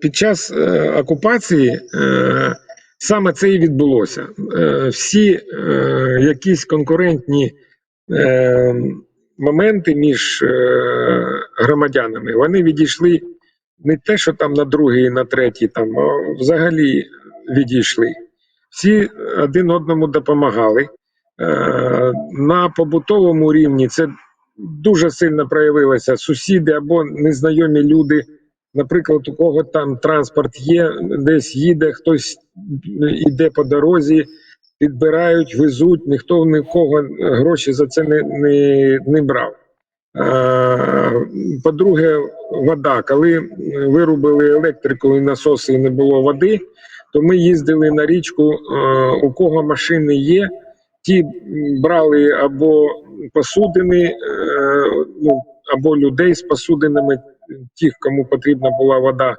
Під час е, окупації е, саме це і відбулося. Е, всі е, якісь конкурентні е, моменти між е, громадянами вони відійшли не те, що там на другий, на третій, там а взагалі відійшли. Всі один одному допомагали. Е, на побутовому рівні це дуже сильно проявилося. Сусіди або незнайомі люди. Наприклад, у кого там транспорт є, десь їде, хтось іде по дорозі, підбирають, везуть, ніхто нікого гроші за це не, не, не брав. По-друге, вода. Коли вирубили електрику і насоси і не було води, то ми їздили на річку, у кого машини є, ті брали або посудини, е, ну, або людей з посудинами, тих, кому потрібна була вода,